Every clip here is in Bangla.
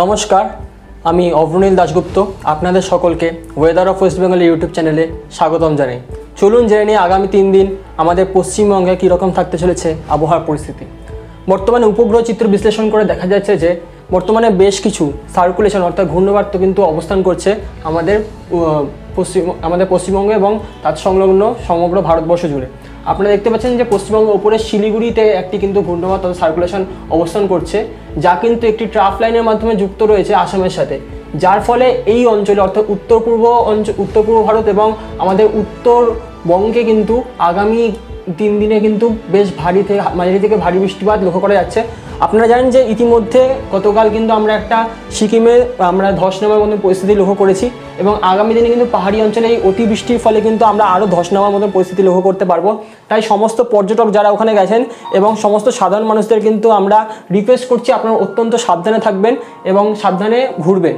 নমস্কার, আমি অভ্রনীল দাশগুপ্ত। আপনাদের সকলকে weather of West Bengal YouTube চ্যানেলে স্বাগতম জানাই। চলুন জেনে নিই আগামী তিন দিন আমাদের পশ্চিমবঙ্গে কীরকম থাকতে চলেছে আবহাওয়ার পরিস্থিতি। বর্তমানে উপগ্রহ চিত্র বিশ্লেষণ করে দেখা যাচ্ছে যে, বর্তমানে বেশ কিছু সার্কুলেশন অর্থাৎ ঘূর্ণবার্ত কিন্তু অবস্থান করছে আমাদের পশ্চিম, আমাদের পশ্চিমবঙ্গে এবং তার সংলগ্ন সমগ্র ভারতবর্ষ জুড়ে। আপনারা দেখতে পাচ্ছেন যে পশ্চিমবঙ্গের উপরে শিলিগুড়িতে একটি কিন্তু ঘূর্ণবার্ত সার্কুলেশন অবস্থান করছে, যা কিন্তু একটি ট্রাফ লাইনের মাধ্যমে যুক্ত রয়েছে আসামের সাথে। যার ফলে এই অঞ্চলে, অর্থাৎ উত্তর পূর্ব অঞ্চল উত্তর পূর্ব ভারত এবং আমাদের উত্তরবঙ্গে কিন্তু আগামী তিন দিনে কিন্তু বেশ ভারী থেকে, মাঝারি থেকে ভারী বৃষ্টিপাত লক্ষ্য করা যাচ্ছে। আপনারা জানেন যে ইতিমধ্যে গতকাল কিন্তু আমরা একটা সিকিমে আমরা ধস নামার মতন পরিস্থিতি লক্ষ্য করেছি এবং আগামী দিনে কিন্তু পাহাড়ি অঞ্চলে এই অতিবৃষ্টির ফলে কিন্তু আমরা আরও ধস নামার মতন পরিস্থিতি লক্ষ্য করতে পারব। তাই সমস্ত পর্যটক যারা ওখানে গেছেন এবং সমস্ত সাধারণ মানুষদের কিন্তু আমরা রিকোয়েস্ট করছি আপনারা অত্যন্ত সাবধানে থাকবেন এবং সাবধানে ঘুরবেন।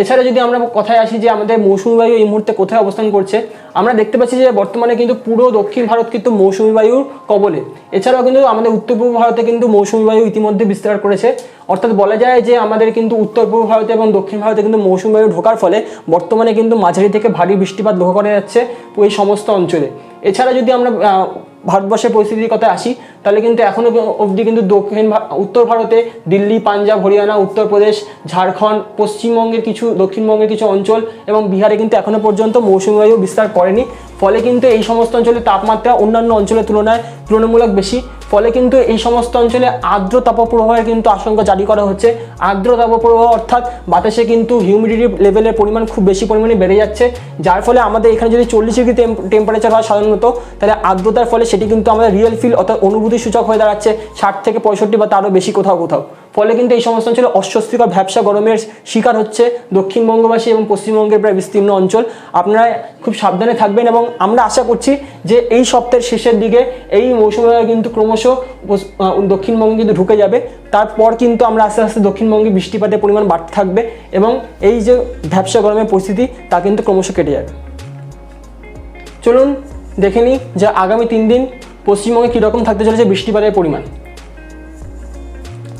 এছাড়া যদি আমরা কথায় আসি যে আমাদের মৌসুমি বায়ু এই মুহূর্তে কোথায় অবস্থান করছে, আমরা দেখতে পাচ্ছি যে বর্তমানে কিন্তু পুরো দক্ষিণ ভারত কিন্তু মৌসুমি বায়ুর কবলে। এছাড়াও কিন্তু আমাদের উত্তর পূর্ব ভারতে কিন্তু মৌসুমি বায়ু ইতিমধ্যে বিস্তার করেছে। অর্থাৎ বলা যায় যে আমাদের কিন্তু উত্তর পূর্ব ভারতে এবং দক্ষিণ ভারতে কিন্তু মৌসুমি বায়ু ঢোকার ফলে বর্তমানে কিন্তু মাঝারি থেকে ভারী বৃষ্টিপাত লক্ষ্য করা যাচ্ছে এই সমস্ত অঞ্চলে। এছাড়া যদি আমরা ভারতবর্ষের পরিস্থিতির কথা আসি তাহলে কিন্তু এখনও অবধি কিন্তু দক্ষিণ উত্তর ভারতে দিল্লি, পাঞ্জাব, হরিয়ানা, উত্তরপ্রদেশ, ঝাড়খণ্ড, পশ্চিমবঙ্গের কিছু দক্ষিণবঙ্গের কিছু অঞ্চল এবং বিহারে কিন্তু এখনও পর্যন্ত মৌসুমি বায়ু বিস্তার করেনি। ফলে কিন্তু এই সমস্ত অঞ্চলে তাপমাত্রা অন্যান্য অঞ্চলের তুলনায় তুলনামূলক বেশি। ফলে কিন্তু এই সমস্ত অঞ্চলে আর্দ্র তাপপ্রবাহের কিন্তু আশঙ্কা জারি করা হচ্ছে। আর্দ্র তাপপ্রবাহ অর্থাৎ বাতাসে কিন্তু হিউমিডিটি লেভেলের পরিমাণ খুব বেশি পরিমাণে বেড়ে যাচ্ছে। যার ফলে আমাদের এখানে যদি চল্লিশ ডিগ্রি টেম্পারেচার হয় সাধারণত, তাহলে আর্দ্রতার ফলে সেটি কিন্তু আমাদের রিয়েল ফিল অর্থাৎ অনুভূতি সূচক হয়ে দাঁড়াচ্ছে ষাট থেকে পঁয়ষট্টি বা তারও বেশি কোথাও কোথাও। ফলে কিন্তু এই সমস্ত অঞ্চলে অস্বস্তিকর ব্যবসা গরমের শিকার হচ্ছে দক্ষিণবঙ্গবাসী এবং পশ্চিমবঙ্গের প্রায় বিস্তীর্ণ অঞ্চল। আপনারা খুব সাবধানে থাকবেন এবং আমরা আশা করছি যে এই সপ্তাহের শেষের দিকে এই মৌসুমে কিন্তু ক্রমশ দক্ষিণবঙ্গে কিন্তু ঢুকে যাবে। তারপর কিন্তু আমরা আস্তে আস্তে দক্ষিণবঙ্গে বৃষ্টিপাতের পরিমাণ বাড়তে থাকবে এবং এই যে ব্যবসা গরমের পরিস্থিতি তা কিন্তু ক্রমশ কেটে যাবে। চলুন দেখে নিই যে আগামী তিন দিন পশ্চিমবঙ্গে কীরকম থাকতে চলেছে বৃষ্টিপাতের পরিমাণ?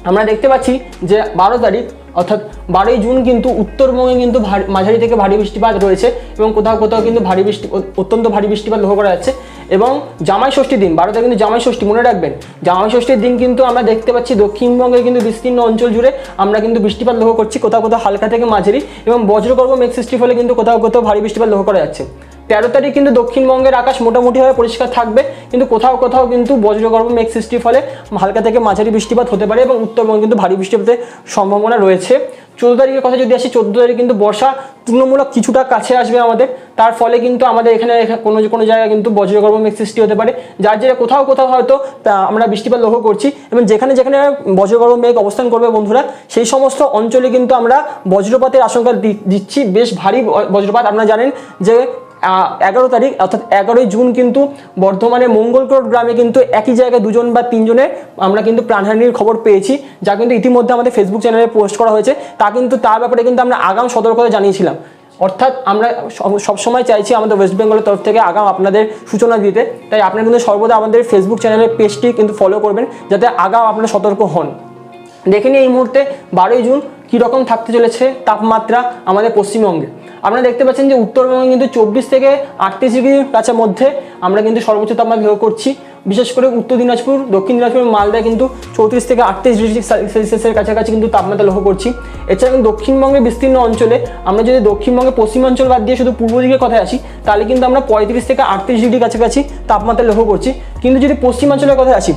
আমরা দেখতে পাচ্ছি যে বারো তারিখ, অর্থাৎ বারোই জুন কিন্তু উত্তরবঙ্গে কিন্তু মাঝারি থেকে ভারী বৃষ্টিপাত রয়েছে এবং কোথাও কোথাও কিন্তু ভারী বৃষ্টি অত্যন্ত ভারী বৃষ্টিপাত লক্ষ্য করা যাচ্ছে। এবং জামাই ষষ্ঠীর দিন, বারোতে কিন্তু জামাই ষষ্ঠী, মনে রাখবেন, জামাই ষষ্ঠীর দিন কিন্তু আমরা দেখতে পাচ্ছি দক্ষিণবঙ্গের কিন্তু বিস্তীর্ণ অঞ্চল জুড়ে আমরা কিন্তু বৃষ্টিপাত লক্ষ্য করছি, কোথাও কোথাও হালকা থেকে মাঝারি এবং বজ্রগর্ভ মেঘ সৃষ্টির ফলে কিন্তু কোথাও কোথাও ভারী বৃষ্টিপাত লক্ষ্য করা যাচ্ছে। তেরো তারিখ কিন্তু দক্ষিণবঙ্গের আকাশ মোটামুটিভাবে পরিষ্কার থাকবে, কিন্তু কোথাও কোথাও কিন্তু বজ্রগর্ভ মেঘ সৃষ্টির ফলে হালকা থেকে মাঝারি বৃষ্টিপাত হতে পারে এবং উত্তরবঙ্গে কিন্তু ভারী বৃষ্টিপাতের সম্ভাবনা রয়েছে। চোদ্দ তারিখের কথা যদি আসি, চোদ্দ তারিখ কিন্তু বর্ষা তুলনামূলক কিছুটা কাছে আসবে আমাদের। তার ফলে কিন্তু আমাদের এখানে কোনো কোনো কোনো জায়গায় কিন্তু বজ্রগর্ভ মেঘ সৃষ্টি হতে পারে। যার জেরে কোথাও কোথাও হয়তো আমরা বৃষ্টিপাত লক্ষ্য করছি। এবং যেখানে যেখানে বজ্রগর্ভ মেঘ অবস্থান করবে বন্ধুরা, সেই সমস্ত অঞ্চলে কিন্তু আমরা বজ্রপাতের আশঙ্কা দিচ্ছি। বেশ ভারী বজ্রপাত, আপনারা জানেন যে এগারো তারিখ, অর্থাৎ এগারোই জুন কিন্তু বর্ধমানে মঙ্গলকোট গ্রামে কিন্তু একই জায়গায় দুজন বা তিনজনের আমরা কিন্তু প্রাণহানির খবর পেয়েছি, যা কিন্তু ইতিমধ্যে আমাদের ফেসবুক চ্যানেলে পোস্ট করা হয়েছে। তা কিন্তু তার ব্যাপারে কিন্তু আমরা আগাম সতর্কতা জানিয়েছিলাম। অর্থাৎ আমরা সব- সবসময় চাইছি আমাদের ওয়েস্ট বেঙ্গলের তরফ থেকে আগাম আপনাদের সূচনা দিতে। তাই আপনারা কিন্তু সর্বদা আমাদের ফেসবুক চ্যানেলের পেজটি কিন্তু ফলো করবেন, যাতে আগাম আপনারা সতর্ক হন। দেখে নিই এই মুহূর্তে বারোই জুন কীরকম থাকতে চলেছে তাপমাত্রা আমাদের পশ্চিমবঙ্গে। আপনারা দেখতে পাচ্ছেন যে উত্তরবঙ্গে কিন্তু চব্বিশ থেকে আটত্রিশ ডিগ্রির কাছে মধ্যে আমরা কিন্তু সর্বোচ্চ তাপমাত্রা লক্ষ্য করছি। বিশেষ করে উত্তর দিনাজপুর, দক্ষিণ দিনাজপুর, মালদায় কিন্তু চৌত্রিশ থেকে আটত্রিশ ডিগ্রি সেলসিয়াসের কাছাকাছি কিন্তু তাপমাত্রা লক্ষ্য করছি। এছাড়া দক্ষিণবঙ্গের বিস্তীর্ণ অঞ্চলে আমরা যদি দক্ষিণবঙ্গে পশ্চিমাঞ্চল বাদ দিয়ে শুধু পূর্ব দিকের কথায় আসি, তাহলে কিন্তু আমরা পঁয়ত্রিশ থেকে আটত্রিশ ডিগ্রি কাছাকাছি তাপমাত্রা লক্ষ্য করছি। কিন্তু যদি পশ্চিমাঞ্চলের কথায় আসি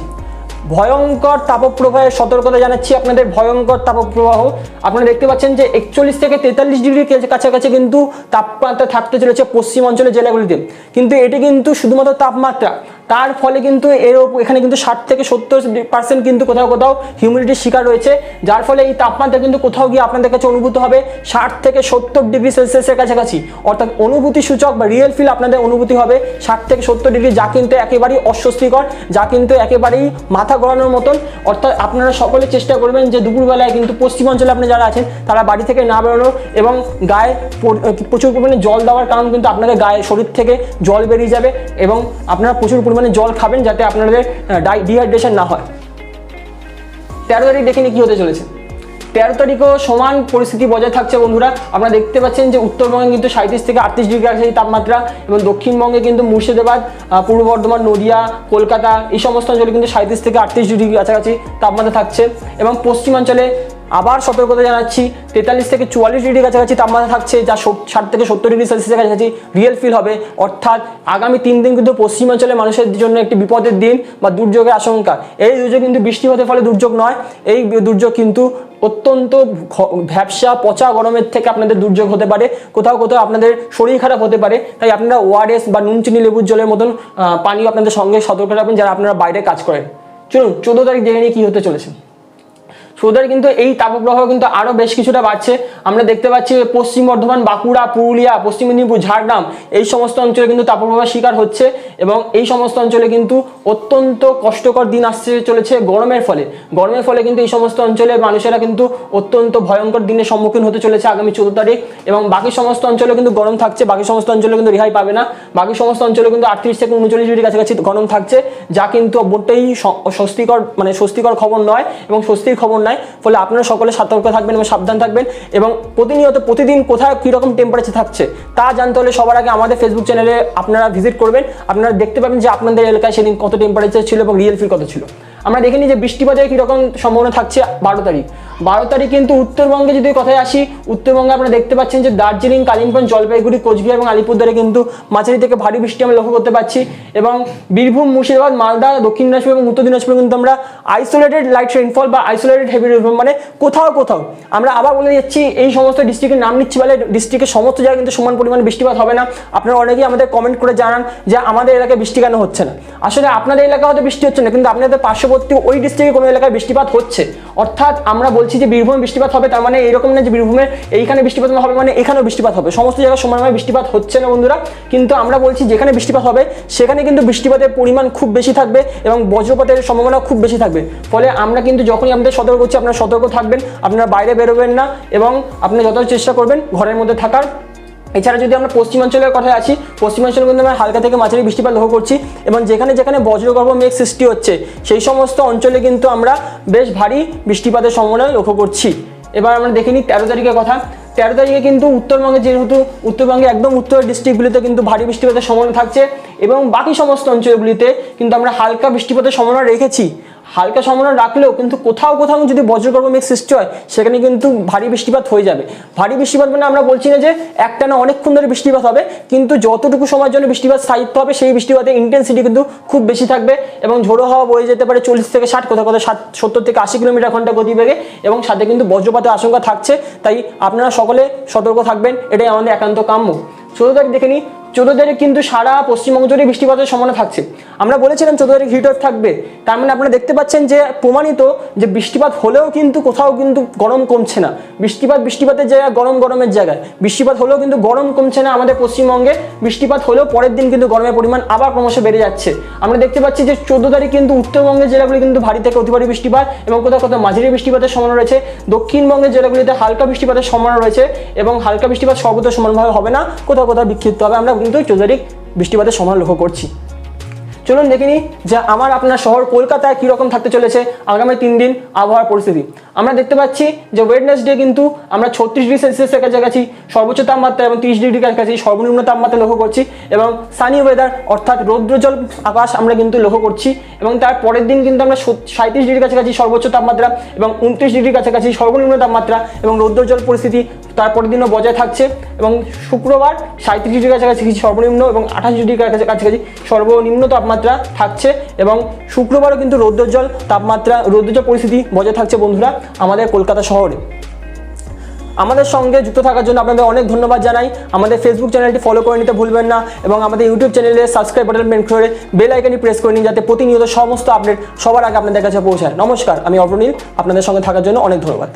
ভয়ঙ্কর তাপপ্রবাহের সতর্কতা জানাচ্ছি আপনাদের, ভয়ঙ্কর তাপপ্রবাহ। আপনারা দেখতে পাচ্ছেন যে একচল্লিশ থেকে তেতাল্লিশ ডিগ্রির কাছাকাছি কিন্তু তাপমাত্রা থাকতে চলেছে পশ্চিম অঞ্চলের জেলাগুলিতে। কিন্তু এটি কিন্তু শুধুমাত্র তাপমাত্রা তার ফলে কিন্তু এর এখানে কিন্তু ষাট থেকে সত্তর পার্সেন্ট কিন্তু কোথাও কোথাও হিউমিডিটির শিকার রয়েছে। যার ফলে এই তাপমাত্রা কিন্তু কোথাও গিয়ে আপনাদের কাছে অনুভূত হবে ষাট থেকে সত্তর ডিগ্রি সেলসিয়াসের কাছাকাছি। অর্থাৎ অনুভূতি সূচক বা রিয়েল ফিল আপনাদের অনুভূতি হবে ষাট থেকে সত্তর ডিগ্রি, যা কিন্তু একেবারেই অস্বস্তিকর, যা কিন্তু একেবারেই মাথা গড়ানোর মতন। অর্থাৎ আপনারা সকলে চেষ্টা করবেন যে দুপুরবেলায় কিন্তু পশ্চিমাঞ্চলে আপনি যারা আছেন, তারা বাড়ি থেকে না বেরোনো এবং গায়ে প্রচুর পরিমাণে জল দেওয়ার কারণ কিন্তু আপনাদের গায়ে, শরীর থেকে জল বেরিয়ে যাবে এবং আপনারা প্রচুর পরিমাণে জল খাবেন যাতে আপনাদের ডিহাইড্রেশন না হয়। তেরো তারিখ দেখে নিই কী হতে চলেছে। তেরো তারিখও সমান পরিস্থিতি বজায় থাকছে বন্ধুরা। আপনারা দেখতে পাচ্ছেন যে উত্তরবঙ্গে কিন্তু সাঁত্রিশ থেকে আটত্রিশ ডিগ্রি কাছাকাছি তাপমাত্রা এবং দক্ষিণবঙ্গে কিন্তু মুর্শিদাবাদ পূর্ব বর্ধমান, নদিয়া, কলকাতা এই সমস্ত অঞ্চলে কিন্তু সাঁত্রিশ থেকে আটত্রিশ ডিগ্রি কাছাকাছি তাপমাত্রা থাকছে। এবং পশ্চিমাঞ্চলে আবার সতর্কতা জানাচ্ছি, তেতাল্লিশ থেকে চুয়াল্লিশ ডিগ্রি কাছাকাছি তাপমাত্রা থাকছে, যা ষাট থেকে সত্তর ডিগ্রি সেলসিয়াসের কাছাকাছি রিয়েল ফিল হবে। অর্থাৎ আগামী তিন দিন কিন্তু পশ্চিমাঞ্চলের মানুষের জন্য একটি বিপদের দিন বা দুর্যোগের আশঙ্কা। এই দুর্যোগ কিন্তু বৃষ্টিপাতের ফলে দুর্যোগ নয়, এই দুর্যোগ কিন্তু অত্যন্ত ভ্যাবসা, পচা গরমের থেকে আপনাদের দুর্যোগ হতে পারে। কোথাও কোথাও আপনাদের শরীর খারাপ হতে পারে। তাই আপনারা ওআরএস বা নুন চিনি লেবুর জলের মতন পানীয় আপনাদের সঙ্গে সতর্ক রাখবেন যারা আপনারা বাইরে কাজ করেন। চলুন, চোদ্দ তারিখ দেখে নিয়ে কী হতে চলেছে। সুতরাং কিন্তু এই তাপপ্রবাহ কিন্তু আরও বেশ কিছুটা বাড়ছে। আমরা দেখতে পাচ্ছি পশ্চিম বর্ধমান, বাঁকুড়া, পুরুলিয়া, পশ্চিম মেদিনীপুর, ঝাড়গ্রাম এই সমস্ত অঞ্চলে কিন্তু তাপপ্রবাহ শিকার হচ্ছে এবং এই সমস্ত অঞ্চলে কিন্তু অত্যন্ত কষ্টকর দিন আসছে চলেছে গরমের ফলে। গরমের ফলে কিন্তু এই সমস্ত অঞ্চলের মানুষেরা কিন্তু অত্যন্ত ভয়ঙ্কর দিনের সম্মুখীন হতে চলেছে আগামী চোদ্দ তারিখ এবং বাকি সমস্ত অঞ্চলে কিন্তু গরম থাকছে, বাকি সমস্ত অঞ্চলে কিন্তু রেহাই পাবে না। বাকি সমস্ত অঞ্চলে কিন্তু আটত্রিশ থেকে উনচল্লিশ ডিগ্রি কাছাকাছি গরম থাকছে, যা কিন্তু মোটেই স্বস্তিকর মানে স্বস্তিকর খবর নয় এবং স্বস্তির খবর নয় ফলে আপনারা সকলে সতর্ক থাকবেন এবং সাবধান থাকবেন এবং প্রতিনিয়ত প্রতিদিন কোথায় কীরকম টেম্পারেচার থাকছে তা জানতে হলে সবার আগে আমাদের ফেসবুক চ্যানেলে আপনারা ভিজিট করবেন। আপনারা দেখতে পাবেন যে আপনাদের এলাকায় সেদিন কত টেম্পারেচার ছিল এবং রিয়েল ফিল কত ছিল। আমরা দেখে নিই যে বৃষ্টিপাতের কীরকম সম্ভাবনা থাকছে বারো তারিখ। বারো তারিখ কিন্তু উত্তরবঙ্গে যদি কথায় আসি, উত্তরবঙ্গে আপনারা দেখতে পাচ্ছেন যে দার্জিলিং, কালিম্পং, জলপাইগুড়ি, কোচবিহার এবং আলিপুরদুয়ারে কিন্তু মাঝারি থেকে ভারী বৃষ্টি আমরা লক্ষ্য করতে পারছি এবং বীরভূম, মুর্শিদাবাদ, মালদা, দক্ষিণ দিনাজপুর এবং উত্তর দিনাজপুরে কিন্তু আমরা আইসোলেটেড লাইট রেইনফল বা আইসোলেটেড হেভি রেইনফল মানে কোথাও কোথাও। আমরা আবার বলে যাচ্ছি এই সমস্ত ডিস্ট্রিক্টের নাম নিচ্ছি বলে ডিস্ট্রিক্টের সমস্ত জায়গায় কিন্তু সমান পরিমাণ বৃষ্টিপাত হবে না। আপনারা অনেকেই আমাদের কমেন্ট করে জানান যে আমাদের এলাকায় বৃষ্টি কেন হচ্ছে না। আসলে আপনাদের এলাকায় হয়তো বৃষ্টি হচ্ছে না, কিন্তু আপনাদের পার্শ্ববর্তী ওই ডিস্ট্রিক্টে কোনো এলাকায় বৃষ্টিপাত হচ্ছে। অর্থাৎ আমরা বলছি যে বীরভূমে বৃষ্টিপাত হবে, তার মানে এইরকম না যে বীরভূমে এইখানে বৃষ্টিপাত হবে মানে এখানেও বৃষ্টিপাত হবে। সমস্ত জায়গায় সমানভাবে বৃষ্টিপাত হচ্ছে না বন্ধুরা। কিন্তু আমরা বলছি যেখানে বৃষ্টিপাত হবে, সেখানে কিন্তু বৃষ্টিপাতের পরিমাণ খুব বেশি থাকবে এবং বজ্রপাতের সম্ভাবনা খুব বেশি থাকবে। ফলে আমরা কিন্তু যখনই আমাদের সতর্ক করছি, আপনারা সতর্ক থাকবেন, আপনারা বাইরে বেরোবেন না এবং আপনি যত চেষ্টা করবেন, ঘরের মধ্যে থাকার এছাড়া যদি আমরা পশ্চিমাঞ্চলের কথায় আছি পশ্চিমাঞ্চলে কিন্তু আমরা হালকা থেকে মাঝারি বৃষ্টিপাত লক্ষ্য করছি এবং যেখানে যেখানে বজ্রগর্ভ মেঘ সৃষ্টি হচ্ছে, সেই সমস্ত অঞ্চলে কিন্তু আমরা বেশ ভারী বৃষ্টিপাতের সম্ভাবনা লক্ষ্য করছি। এবার আমরা দেখে নিই তেরো তারিখের কথা। তেরো তারিখে কিন্তু উত্তরবঙ্গে যেহেতু, উত্তরবঙ্গে একদম উত্তর ডিস্ট্রিক্টগুলিতে কিন্তু ভারী বৃষ্টিপাতের সম্ভাবনা থাকছে এবং বাকি সমস্ত অঞ্চলগুলিতে কিন্তু আমরা হালকা বৃষ্টিপাতের সম্ভাবনা রেখেছি। হালকা সম্ভাবনা রাখলেও কিন্তু কোথাও কোথাও যদি বজ্রগর্ভ মেঘ সৃষ্টি হয়, সেখানে কিন্তু ভারী বৃষ্টিপাত হয়ে যাবে। ভারী বৃষ্টিপাত মানে আমরা বলছি না যে একটা না অনেকক্ষণ ধরে বৃষ্টিপাত হবে, কিন্তু যতটুকু সময়ের জন্য বৃষ্টিপাত স্থায়িত্ব হবে, সেই বৃষ্টিপাতের ইন্টেন্সিটি কিন্তু খুব বেশি থাকবে এবং ঝোড়ো হাওয়া বয়ে যেতে পারে চল্লিশ থেকে ষাট, কোথাও কোথাও ষাট, সত্তর থেকে আশি কিলোমিটার ঘণ্টা গতিবেগে এবং সাথে কিন্তু বজ্রপাতের আশঙ্কা থাকছে। তাই আপনারা সকলে সতর্ক থাকবেন, এটাই আমাদের একান্ত কাম্য। তারিখ দেখে নিই চোদ্দ তারিখ কিন্তু সারা পশ্চিমবঙ্গ জুড়ে বৃষ্টিপাতের সম্ভাবনা থাকছে। আমরা বলেছিলাম চোদ্দ তারিখ হিট ওয়েভ থাকবে। তার মানে আপনারা দেখতে পাচ্ছেন যে প্রমাণিত যে বৃষ্টিপাত হলেও কিন্তু কোথাও কিন্তু গরম কমছে না। বৃষ্টিপাত বৃষ্টিপাতের জায়গায় গরম গরমের জায়গায়। বৃষ্টিপাত হলেও কিন্তু গরম কমছে না আমাদের পশ্চিমবঙ্গে। বৃষ্টিপাত হলেও পরের দিন কিন্তু গরমের পরিমাণ আবার ক্রমশ বেড়ে যাচ্ছে। আমরা দেখতে পাচ্ছি যে চোদ্দ তারিখ কিন্তু উত্তরবঙ্গের জেলাগুলি কিন্তু ভারী থেকে অতি ভারী বৃষ্টিপাত এবং কোথাও কোথাও মাঝারি বৃষ্টিপাতের সম্ভাবনা রয়েছে। দক্ষিণবঙ্গের জেলাগুলিতে হালকা বৃষ্টিপাতের সম্ভাবনা রয়েছে এবং হালকা বৃষ্টিপাত সর্বত্র সমানভাবে হবে না। কোথাও কোথাও বিক্ষিপ্ত হবে আমরা কিন্তু চোদ্দ তারিখ বৃষ্টিপাতের সময় লক্ষ্য করছি। চলুন দেখিনি যে আমার আপনার শহর কলকাতায় কীরকম থাকতে চলেছে, আগামী তিন দিন আবহাওয়ার পরিস্থিতি। আমরা দেখতে পাচ্ছি যে ওয়েডনেসডে কিন্তু আমরা ছত্রিশ ডিগ্রি সেলসিয়াসের কাছাকাছি সর্বোচ্চ তাপমাত্রা এবং তিরিশ ডিগ্রি কাছাকাছি সর্বনিম্ন তাপমাত্রা লক্ষ্য করছি এবং সানি ওয়েদার অর্থাৎ রৌদ্রজল আকাশ আমরা কিন্তু লক্ষ্য করছি এবং তার পরের দিন কিন্তু আমরা সাঁত্রিশ ডিগ্রি কাছাকাছি সর্বোচ্চ তাপমাত্রা এবং উনত্রিশ ডিগ্রি কাছাকাছি সর্বনিম্ন তাপমাত্রা এবং রৌদ্রজল পরিস্থিতি তারপরের দিনও বজায় থাকছে এবং শুক্রবার সাঁত্রিশ ডিগ্রি কাছাকাছি সর্বনিম্ন এবং আঠাশ ডিগ্রি কাছাকাছি সর্বনিম্ন তাপমাত্রা থাকছে এবং শুক্রবারও কিন্তু রৌদ্রজল তাপমাত্রা রৌদ্রজল পরিস্থিতি বজায় থাকছে বন্ধুরা। আমাদের কলকাতা শহরে। আমাদের সঙ্গে যুক্ত থাকার জন্য আপনাদের অনেক ধন্যবাদ জানাই। আমাদের ফেসবুক চ্যানেলটি ফলো করে নিতে ভুলবেন না এবং আমাদের ইউটিউব চ্যানেলে সাবস্ক্রাইব বাটন মেন করে বেল আইকনটি প্রেস করে নিন যাতে প্রতিনিয়ত সমস্ত আপডেট সবার আগে আপনাদের কাছে পৌঁছায়। নমস্কার, আমি অর্পনীল আপনাদের সঙ্গে থাকার জন্য অনেক ধন্যবাদ।